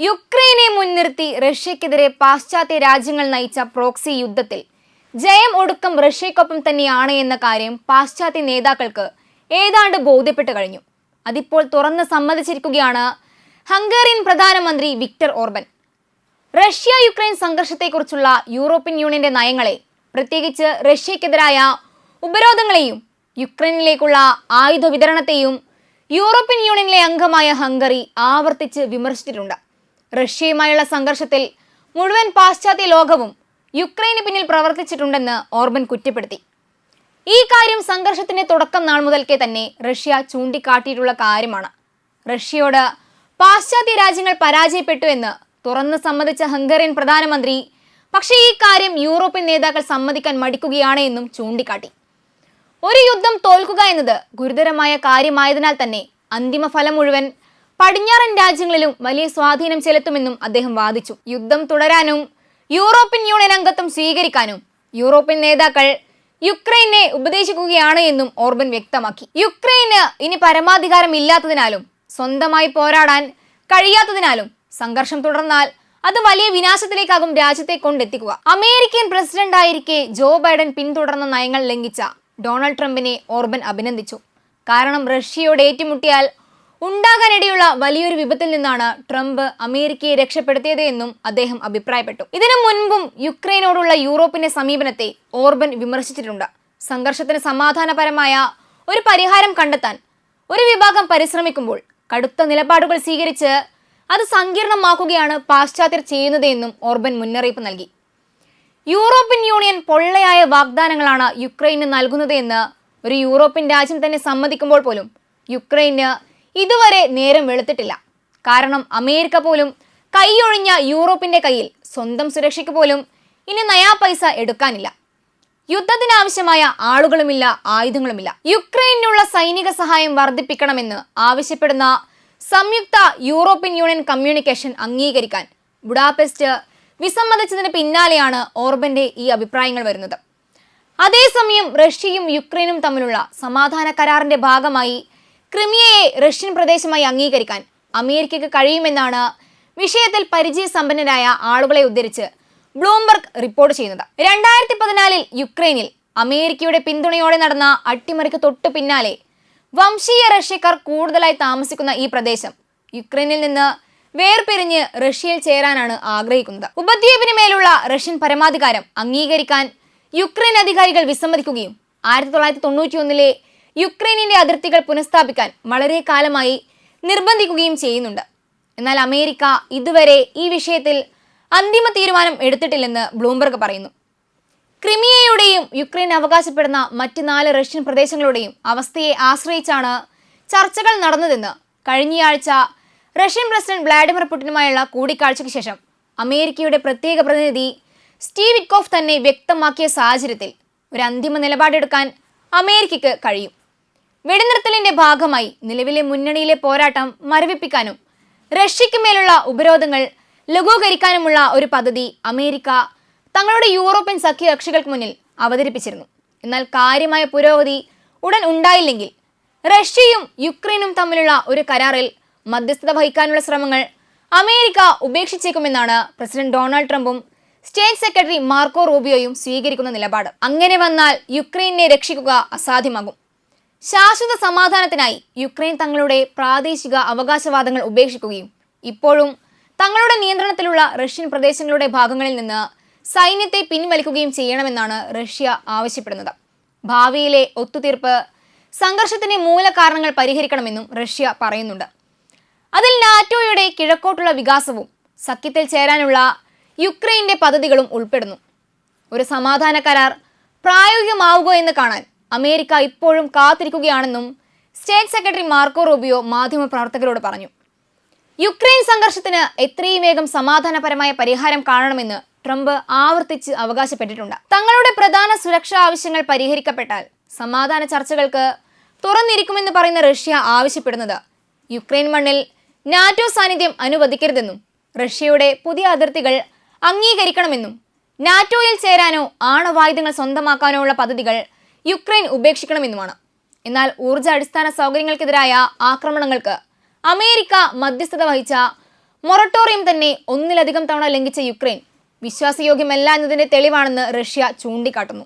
യുക്രൈനെ മുൻനിർത്തി റഷ്യക്കെതിരെ പാശ്ചാത്യ രാജ്യങ്ങൾ നയിച്ച പ്രോക്സി യുദ്ധത്തിൽ. ജയം ഒടുക്കം റഷ്യക്കൊപ്പം തന്നെയാണ് എന്ന കാര്യം പാശ്ചാത്യ നേതാക്കൾക്ക് ഏതാണ്ട് ബോധ്യപ്പെട്ടു കഴിഞ്ഞു. അതിപ്പോൾ തുറന്ന് സമ്മതിച്ചിരിക്കുകയാണ് ഹംഗേറിയൻ പ്രധാനമന്ത്രി വിക്ടർ ഓർബൻ. റഷ്യ യുക്രൈൻ സംഘർഷത്തെക്കുറിച്ചുള്ള യൂറോപ്യൻ യൂണിയന്റെ നയങ്ങളെ പ്രത്യേകിച്ച് റഷ്യക്കെതിരായ ഉപരോധങ്ങളെയും യുക്രൈനിലേക്കുള്ള ആയുധ വിതരണത്തെയും യൂറോപ്യൻ യൂണിയനിലെ അംഗമായ ഹംഗറി ആവർത്തിച്ച് വിമർശിച്ചിട്ടുണ്ട്. റഷ്യയുമായുള്ള സംഘർഷത്തിൽ മുഴുവൻ പാശ്ചാത്യ ലോകവും യുക്രൈന് പിന്നിൽ പ്രവർത്തിച്ചിട്ടുണ്ടെന്ന് ഓർബൻ കുറ്റപ്പെടുത്തി. ഈ കാര്യം സംഘർഷത്തിന്റെ തുടക്കം നാൾ മുതൽക്കേ തന്നെ റഷ്യ ചൂണ്ടിക്കാട്ടിയിട്ടുള്ള കാര്യമാണ്. റഷ്യയോട് പാശ്ചാത്യ രാജ്യങ്ങൾ പരാജയപ്പെട്ടു എന്ന് തുറന്ന് സമ്മതിച്ച ഹംഗറിയൻ പ്രധാനമന്ത്രി പക്ഷേ ഈ കാര്യം യൂറോപ്യൻ നേതാക്കൾ സമ്മതിക്കാൻ മടിക്കുകയാണ് എന്നും ചൂണ്ടിക്കാട്ടി. ഒരു യുദ്ധം തോൽക്കുക എന്നത് ഗുരുതരമായ കാര്യമായതിനാൽ തന്നെ അന്തിമ ഫലം മുഴുവൻ പടിഞ്ഞാറൻ രാജ്യങ്ങളിലും വലിയ സ്വാധീനം ചെലുത്തുമെന്നും അദ്ദേഹം വാദിച്ചു. യുദ്ധം തുടരാനും യൂറോപ്യൻ യൂണിയൻ അംഗത്വം സ്വീകരിക്കാനും യൂറോപ്യൻ നേതാക്കൾ യുക്രൈനെ ഉപദേശിക്കുകയാണ് എന്നും ഓർബൻ വ്യക്തമാക്കി. യുക്രൈന് ഇനി പരമാധികാരം ഇല്ലാത്തതിനാലും സ്വന്തമായി പോരാടാൻ കഴിയാത്തതിനാലും സംഘർഷം തുടർന്നാൽ അത് വലിയ വിനാശത്തിലേക്കാകും രാജ്യത്തെ കൊണ്ടെത്തിക്കുക. അമേരിക്കൻ പ്രസിഡന്റ് ആയിരിക്കെ ജോ ബൈഡൻ പിന്തുടർന്ന നയങ്ങൾ ലംഘിച്ച ഡൊണാൾഡ് ട്രംപിനെ ഓർബൻ അഭിനന്ദിച്ചു. കാരണം റഷ്യയോട് ഏറ്റുമുട്ടിയാൽ ഉണ്ടാകാനിടയുള്ള വലിയൊരു വിപത്തിൽ നിന്നാണ് ട്രംപ് അമേരിക്കയെ രക്ഷപ്പെടുത്തിയത് എന്നും അദ്ദേഹം അഭിപ്രായപ്പെട്ടു. ഇതിനു മുൻപും യുക്രൈനോടുള്ള യൂറോപ്പിന്റെ സമീപനത്തെ ഓർബൻ വിമർശിച്ചിട്ടുണ്ട്. സംഘർഷത്തിന് സമാധാനപരമായ ഒരു പരിഹാരം കണ്ടെത്താൻ ഒരു വിഭാഗം പരിശ്രമിക്കുമ്പോൾ കടുത്ത നിലപാടുകൾ സ്വീകരിച്ച് അത് സങ്കീർണമാക്കുകയാണ് പാശ്ചാത്യർ ചെയ്യുന്നതെന്നും ഓർബൻ മുന്നറിയിപ്പ് നൽകി. യൂറോപ്യൻ യൂണിയൻ പൊള്ളയായ വാഗ്ദാനങ്ങളാണ് യുക്രൈന് നൽകുന്നതെന്ന് ഒരു യൂറോപ്യൻ രാജ്യം തന്നെ സമ്മതിക്കുമ്പോൾ പോലും യുക്രൈന് ഇതുവരെ നേരം വെളുത്തിട്ടില്ല. കാരണം അമേരിക്ക പോലും കൈയൊഴിഞ്ഞ യൂറോപ്പിന്റെ കയ്യിൽ സ്വന്തം സുരക്ഷയ്ക്ക് പോലും ഇനി നയാ പൈസ എടുക്കാനില്ല. യുദ്ധത്തിനാവശ്യമായ ആളുകളുമില്ല ആയുധങ്ങളുമില്ല. യുക്രൈനുള്ള സൈനിക സഹായം വർദ്ധിപ്പിക്കണമെന്ന് ആവശ്യപ്പെടുന്ന സംയുക്ത യൂറോപ്യൻ യൂണിയൻ കമ്മ്യൂണിക്കേഷൻ അംഗീകരിക്കാൻ ബുഡാപെസ്റ്റ് വിസമ്മതിച്ചതിന് പിന്നാലെയാണ് ഓർബന്റെ ഈ അഭിപ്രായങ്ങൾ വരുന്നത്. അതേസമയം റഷ്യയും യുക്രൈനും തമ്മിലുള്ള സമാധാന കരാറിന്റെ ഭാഗമായി ക്രിമിയയെ റഷ്യൻ പ്രദേശമായി അംഗീകരിക്കാൻ അമേരിക്കയ്ക്ക് കഴിയുമെന്നാണ് വിഷയത്തിൽ പരിചയസമ്പന്നരായ ആളുകളെ ഉദ്ധരിച്ച് ബ്ലൂംബർഗ് റിപ്പോർട്ട് ചെയ്യുന്നത്. രണ്ടായിരത്തി പതിനാലിൽ യുക്രൈനിൽ അമേരിക്കയുടെ പിന്തുണയോടെ നടന്ന അട്ടിമറിക്ക് തൊട്ടു പിന്നാലെ വംശീയ റഷ്യക്കാർ കൂടുതലായി താമസിക്കുന്ന ഈ പ്രദേശം യുക്രൈനിൽ നിന്ന് വേർപിരിഞ്ഞ് റഷ്യയിൽ ചേരാനാണ് ആഗ്രഹിക്കുന്നത്. ഉപദ്വീപിന് മേലുള്ള റഷ്യൻ പരമാധികാരം അംഗീകരിക്കാൻ യുക്രൈൻ അധികാരികൾ വിസമ്മതിക്കുകയും ആയിരത്തി തൊള്ളായിരത്തി തൊണ്ണൂറ്റി ഒന്നിലെ യുക്രൈനിന്റെ അതിർത്തികൾ പുനഃസ്ഥാപിക്കാൻ വളരെ കാലമായി നിർബന്ധിക്കുകയും ചെയ്യുന്നുണ്ട്. എന്നാൽ അമേരിക്ക ഇതുവരെ ഈ വിഷയത്തിൽ അന്തിമ തീരുമാനം എടുത്തിട്ടില്ലെന്ന് ബ്ലൂംബർഗ് പറയുന്നു. ക്രിമിയയുടെയും യുക്രൈൻ അവകാശപ്പെടുന്ന മറ്റ് നാല് റഷ്യൻ പ്രദേശങ്ങളുടെയും അവസ്ഥയെ ആശ്രയിച്ചാണ് ചർച്ചകൾ നടന്നതെന്ന് കഴിഞ്ഞയാഴ്ച റഷ്യൻ പ്രസിഡന്റ് വ്ളാഡിമിർ പുടിനുമായുള്ള കൂടിക്കാഴ്ചയ്ക്ക് ശേഷം അമേരിക്കയുടെ പ്രത്യേക പ്രതിനിധി സ്റ്റീവ് വിറ്റ്കോഫ് തന്നെ വ്യക്തമാക്കിയ സാഹചര്യത്തിൽ ഒരു അന്തിമ നിലപാടെടുക്കാൻ അമേരിക്കയ്ക്ക് കഴിയും. വെടിനിർത്തലിന്റെ ഭാഗമായി നിലവിലെ മുന്നണിയിലെ പോരാട്ടം മരവിപ്പിക്കാനും റഷ്യയ്ക്ക് മേലുള്ള ഉപരോധങ്ങൾ ലഘൂകരിക്കാനുമുള്ള ഒരു പദ്ധതി അമേരിക്ക തങ്ങളുടെ യൂറോപ്യൻ സഖ്യകക്ഷികൾക്ക് മുന്നിൽ അവതരിപ്പിച്ചിരുന്നു. എന്നാൽ കാര്യമായ പുരോഗതി ഉടൻ ഉണ്ടായില്ലെങ്കിൽ റഷ്യയും യുക്രൈനും തമ്മിലുള്ള ഒരു കരാറിൽ മധ്യസ്ഥത വഹിക്കാനുള്ള ശ്രമങ്ങൾ അമേരിക്ക ഉപേക്ഷിച്ചേക്കുമെന്നാണ് പ്രസിഡന്റ് ഡൊണാൾഡ് ട്രംപും സ്റ്റേറ്റ് സെക്രട്ടറി മാർക്കോ റൂബിയോയും സ്വീകരിക്കുന്ന നിലപാട്. അങ്ങനെ വന്നാൽ യുക്രൈനെ രക്ഷിക്കുക അസാധ്യമാകും. ശാശ്വത സമാധാനത്തിനായി യുക്രൈൻ തങ്ങളുടെ പ്രാദേശിക അവകാശവാദങ്ങൾ ഉപേക്ഷിക്കുകയും ഇപ്പോഴും തങ്ങളുടെ നിയന്ത്രണത്തിലുള്ള റഷ്യൻ പ്രദേശങ്ങളുടെ ഭാഗങ്ങളിൽ നിന്ന് സൈന്യത്തെ പിൻവലിക്കുകയും ചെയ്യണമെന്നാണ് റഷ്യ ആവശ്യപ്പെടുന്നത്. ഭാവിയിലെ ഒത്തുതീർപ്പ് സംഘർഷത്തിന്റെ മൂലകാരണങ്ങൾ പരിഹരിക്കണമെന്നും റഷ്യ പറയുന്നുണ്ട്. അതിൽ നാറ്റോയുടെ കിഴക്കോട്ടുള്ള വികാസവും സഖ്യത്തിൽ ചേരാനുള്ള യുക്രൈന്റെ പദ്ധതികളും ഉൾപ്പെടുന്നു. ഒരു സമാധാന കരാർ പ്രായോഗികമാവുക എന്ന് കാണാൻ അമേരിക്ക ഇപ്പോഴും കാത്തിരിക്കുകയാണെന്നും സ്റ്റേറ്റ് സെക്രട്ടറി മാർക്കോ റൂബിയോ മാധ്യമപ്രവർത്തകരോട് പറഞ്ഞു. യുക്രൈൻ സംഘർഷത്തിന് എത്രയും വേഗം സമാധാനപരമായ പരിഹാരം കാണണമെന്ന് ട്രംപ് ആവർത്തിച്ച് അവകാശപ്പെട്ടിട്ടുണ്ട്. തങ്ങളുടെ പ്രധാന സുരക്ഷാ ആവശ്യങ്ങൾ പരിഹരിക്കപ്പെട്ടാൽ സമാധാന ചർച്ചകൾക്ക് തുറന്നിരിക്കുമെന്ന് പറയുന്ന റഷ്യ ആവശ്യപ്പെടുന്നത്. യുക്രൈൻ മണ്ണിൽ നാറ്റോ സാന്നിധ്യം അനുവദിക്കരുതെന്നും റഷ്യയുടെ പുതിയ അതിർത്തികൾ അംഗീകരിക്കണമെന്നും നാറ്റോയിൽ ചേരാനോ ആണവായുധങ്ങൾ സ്വന്തമാക്കാനോ ഉള്ള പദ്ധതികൾ യുക്രൈൻ ഉപേക്ഷിക്കണമെന്നുമാണ്. എന്നാൽ ഊർജ അടിസ്ഥാന സൗകര്യങ്ങൾക്കെതിരായ ആക്രമണങ്ങൾക്ക് അമേരിക്ക മധ്യസ്ഥത വഹിച്ച മൊറട്ടോറിയം തന്നെ ഒന്നിലധികം തവണ ലംഘിച്ച യുക്രൈൻ വിശ്വാസയോഗ്യമല്ല എന്നതിന്റെ തെളിവാണെന്ന് റഷ്യ ചൂണ്ടിക്കാട്ടുന്നു.